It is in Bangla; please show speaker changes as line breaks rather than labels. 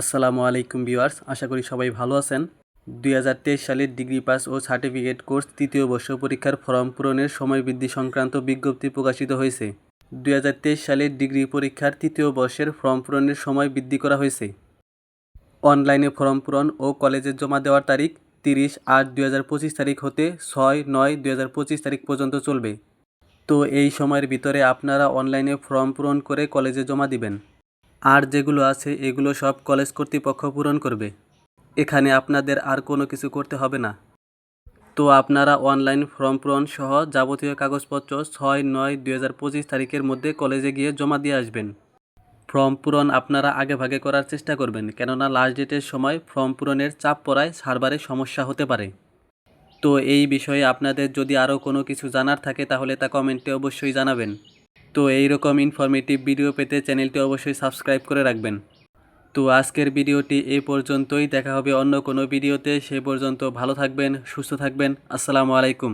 আসসালামু আলাইকুম ভিউয়ার্স, আশা করি সবাই ভালো আছেন। দুই হাজার তেইশ সালের ডিগ্রি পাস ও সার্টিফিকেট কোর্স তৃতীয় বর্ষ পরীক্ষার ফর্ম পূরণের সময় বৃদ্ধি সংক্রান্ত বিজ্ঞপ্তি প্রকাশিত হয়েছে। দুই হাজার তেইশ সালের ডিগ্রি পরীক্ষার তৃতীয় বর্ষের ফর্ম পূরণের সময় বৃদ্ধি করা হয়েছে। অনলাইনে ফর্ম পূরণ ও কলেজে জমা দেওয়ার তারিখ তিরিশ আট দুই তারিখ হতে ছয় নয় দুই তারিখ পর্যন্ত চলবে। তো এই সময়ের ভিতরে আপনারা অনলাইনে ফর্ম পূরণ করে কলেজে জমা দিবেন। আর যেগুলো আছে, এগুলো সব কলেজ কর্তৃপক্ষ পূরণ করবে। এখানে আপনাদের আর কোনো কিছু করতে হবে না। তো আপনারা অনলাইন ফর্ম পূরণ সহ যাবতীয় কাগজপত্র ছয় নয় দুই তারিখের মধ্যে কলেজে গিয়ে জমা দিয়ে আসবেন। ফর্ম পূরণ আপনারা আগে ভাগে করার চেষ্টা করবেন, কেননা লাস্ট ডেটের সময় ফর্ম পূরণের চাপ পড়ায় সার্ভারে সমস্যা হতে পারে। তো এই বিষয়ে আপনাদের যদি আরও কোনো কিছু জানার থাকে, তাহলে তা কমেন্টে অবশ্যই জানাবেন। তো এইরকম ইনফরমেটিভ ভিডিও পেতে চ্যানেলটি অবশ্যই সাবস্ক্রাইব করে রাখবেন। তো আজকের ভিডিওটি এ পর্যন্তই, দেখা হবে অন্য কোনো ভিডিওতে সে পর্যন্ত ভালো থাকবেন, সুস্থ থাকবেন। আসসালামু আলাইকুম।